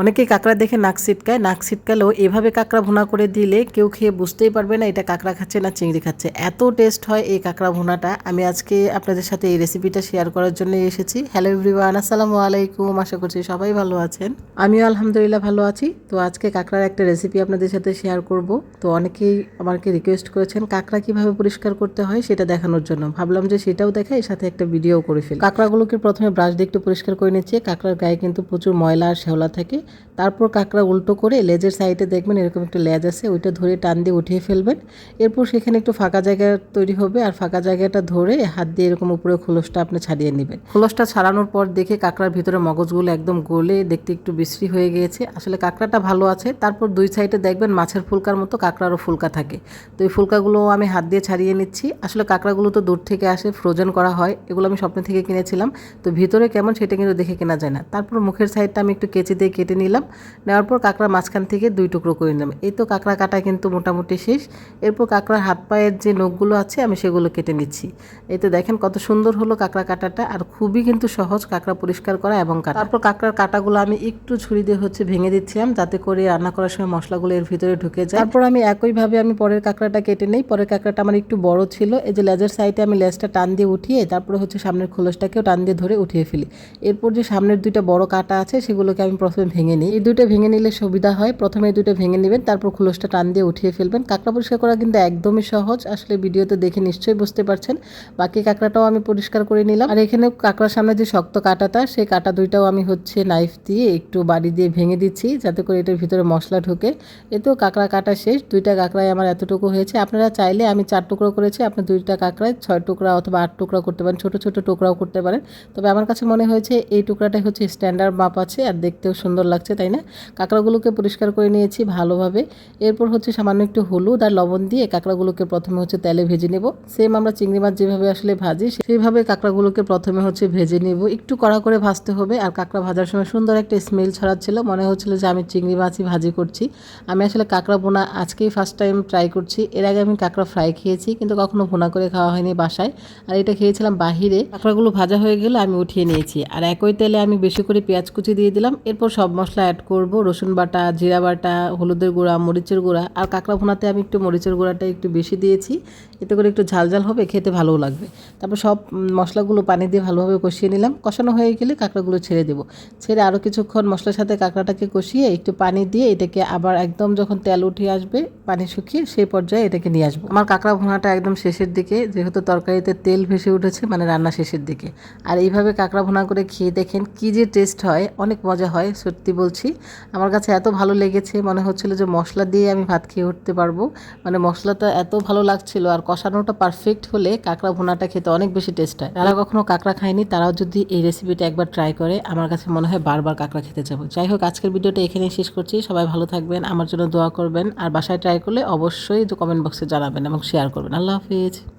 অনেকেই কাঁকড়া দেখে নাক ছিটকায়। নাক ছিটকালেও এভাবে কাঁকড়া ভুনা করে দিলে কেউ খেয়ে বুঝতেই পারবে না এটা কাঁকড়া খাচ্ছে না চিংড়ি খাচ্ছে। এত টেস্ট হয় এই কাঁকড়া ভুনাটা। আমি আজকে আপনাদের সাথে এই রেসিপিটা শেয়ার করার জন্য এসেছি। হ্যালো এভরিওয়ান আসসালামু আলাইকুম। আশা করছি সবাই ভালো আছেন। আমিও আলহামদুলিল্লাহ ভালো আছি। তো আজকে কাঁকড়ার একটা রেসিপি আপনাদের সাথে শেয়ার করব। তো অনেকেই আমাকে রিকোয়েস্ট করেছেন কাঁকড়া কীভাবে পরিষ্কার করতে হয় সেটা দেখানোর জন্য। ভাবলাম যে সেটাও দেখাই, সাথে একটা ভিডিও করে ফেলি। কাঁকড়াগুলোকে প্রথমে ব্রাশ দিয়ে একটু পরিষ্কার করে নিচ্ছে। কাঁকড়ার গায়ে কিন্তু প্রচুর ময়লা আর শ্যাওলা থাকে। তারপর কাঁকড়া উল্টো করে লেজের সাইডে দেখবেন এরকম একটা লেজ আছে, ওইটা ধরে টান দিয়ে উঠিয়ে ফেলবেন। এরপর সেখানে একটু ফাঁকা জায়গা তৈরি হবে আর ফাঁকা জায়গাটা ধরে হাত দিয়ে এরকম উপরে খোলসটা আপনি ছাড়িয়ে নেবেন। খোলসটা ছাড়ানোর পর দেখে কাঁকড়ার ভিতরে মগজগুলো একদম গলে দেখতে একটু বিশ্রী হয়ে গিয়েছে। আসলে কাঁকড়াটা ভালো আছে, তারপর দুই সাইডে দেখবেন মাছের ফুলকার মতো কাঁকড়ারও ফুলকা থাকে। তো এই ফুলকাগুলো আমি হাত দিয়ে ছাড়িয়ে নিচ্ছি। আসলে কাঁকড়াগুলো তো দূর থেকে আসে ফ্রোজেন করা হয়, এগুলো আমি স্বপ্ন থেকে কিনেছিলাম। তো ভিতরে কেমন সেটা কিন্তু দেখে কেনা যায় না। তারপর মুখের সাইডটা আমি একটু কেচি দিয়ে কেটে নিলাম। নেওয়ার পর কাঁকড়া মাঝখান থেকে দুই টুকরো করে নিলাম। এই তো কাঁকড়া কাটা কিন্তু মোটামুটি শেষ। এরপর কাঁকড়ার হাত পায়ের যে নখগুলো আছে, আমি সেগুলো কেটে নিচ্ছি। এই তো দেখেন কত সুন্দর হলো কাঁকড়া কাটাটা আর খুবই কিন্তু সহজ কাঁকড়া পরিষ্কার করা এবং কাটা। তারপর কাঁকড়ার কাটাগুলো আমি একটু ছুরি দিয়ে হচ্ছে ভেঙে দিচ্ছিলাম যাতে করে রান্না করার সময় মশলাগুলো এর ভিতরে ঢুকে যায়। তারপর আমি একইভাবে আমি পরের কাঁকড়াটা কেটে নেই। পরের কাঁকড়াটা আমার একটু বড় ছিল। এই যে লেজের সাইডে আমি লেজটা টান দিয়ে উঠিয়ে তারপরে হচ্ছে সামনের খোলসটাকেও টান দিয়ে ধরে উঠিয়ে ফেলি। এরপর যে সামনের দুইটা বড় কাটা আছে, সেগুলোকে আমি প্রথমে ভেঙে নিই। এই দুইটা ভেঙে নিলে সুবিধা হয়। প্রথমে দুটো ভেঙে নেবেন, তারপর খোলসটা টান দিয়ে উঠিয়ে ফেলবেন। কাঁকড়া পরিষ্কার করা কিন্তু একদমই সহজ। আসলে ভিডিওতে দেখে নিশ্চয়ই বুঝতে পারছেন। বাকি কাঁকড়াটাও আমি পরিষ্কার করে নিলাম। আর এখানে কাঁকড়ার সামনে যে শক্ত কাঁটাটা সেই কাঁটা দুইটাও আমি হচ্ছে নাইফ দিয়ে একটু বাড়ি দিয়ে ভেঙে দিচ্ছি, যাতে করে এটার ভিতরে মশলা ঢুকে। এতেও কাঁকড়া কাটা শেষ। দুইটা কাঁকড়ায় আমার এতটুকু হয়েছে। আপনারা চাইলে আমি চার টুকরো করেছি। আপনি দুইটা কাঁকড়ায় ছয় টুকরা অথবা আট টুকরা করতে পারেন। ছোট ছোট টুকরাও করতে পারেন। তবে আমার কাছে মনে হয়েছে, এই টুকরাটাই হচ্ছে স্ট্যান্ডার্ড মাপ আছে। আর দেখতেও সুন্দর লাগছে, তাই না? কাঁকড়াগুলোকে পরিষ্কার করে নিয়েছি ভালোভাবে। এরপর হচ্ছে সামান্য একটু হলুদ আর লবণ দিয়ে কাঁকড়াগুলোকে প্রথমে হচ্ছে তেলে ভেজে নেব। সেম আমরা চিংড়ি মাছ যেভাবে আসলে ভাজি, সেইভাবে কাঁকড়াগুলোকে প্রথমে হচ্ছে ভেজে নেব। একটু কড়া করে ভাজতে হবে আর কাঁকড়া ভাজার সময় সুন্দর একটা স্মেল ছড়াচ্ছিল। মনে হচ্ছিল যে আমি চিংড়ি মাছই ভাজি করছি। আমি আসলে কাঁকড়া বোনা আজকেই ফার্স্ট টাইম ট্রাই করছি। এর আগে আমি কাঁকড়া ফ্রাই খেয়েছি, কিন্তু কখনো ভোনা করে খাওয়া হয়নি বাসায়। আর এটা খেয়েছিলাম বাহিরে। কাঁকড়াগুলো ভাজা হয়ে গেলে আমি উঠিয়ে নিয়েছি। আর একই তেলে আমি বেশি করে পেঁয়াজ কুচি দিয়ে দিলাম। এরপর সব মশলা অ্যাড করব, রসুন বাটা, জিরা বাটা, হলুদের গুঁড়া, মরিচের গুঁড়া। আর কাঁকড়া ভোনাতে আমি একটু মরিচের গুঁড়াটা একটু বেশি দিয়েছি। এতে করে একটু ঝাল ঝাল হবে, খেতে ভালোও লাগবে। তারপর সব মশলাগুলো পানি দিয়ে ভালোভাবে কষিয়ে নিলাম। কষানো হয়ে গেলে কাঁকড়াগুলো ছেড়ে দেবো। ছেড়ে আরও কিছুক্ষণ মশলার সাথে কাঁকড়াটাকে কষিয়ে একটু পানি দিয়ে এটাকে আবার একদম যখন তেল উঠে আসবে, পানি শুকিয়ে সেই পর্যায়ে এটাকে নিয়ে আসব। আমার কাঁকড়া ভোনাটা একদম শেষের দিকে, যেহেতু তরকারিতে তেল ভেসে উঠেছে মানে রান্না শেষের দিকে। আর এইভাবে কাঁকড়া ভোনা করে খেয়ে দেখেন কী যে টেস্ট হয়, অনেক মজা হয়, সত্যি। বলছি, আমার কাছে এত ভালো লেগেছে, মনে হচ্ছিল যে মশলা দিয়ে আমি ভাত খেয়ে উঠতে পারব। মানে মশলাটা এত ভালো লাগছিল আর কষানোটা পারফেক্ট হলে কাঁকড়া ভুনাটা খেতে অনেক বেশি টেস্ট হয়। যারা কখনো কাঁকড়া খায়নি, তারাও যদি এই রেসিপিটা একবার ট্রাই করে, আমার কাছে মনে হয় বারবার কাঁকড়া খেতে যাব। যাই হোক, আজকের ভিডিওটা এখানেই শেষ করছি। সবাই ভালো থাকবেন, আমার জন্য দোয়া করবেন, আর বাসায় ট্রাই করলে অবশ্যই কমেন্ট বক্সে জানাবেন এবং শেয়ার করবেন। আল্লাহ হাফিজ।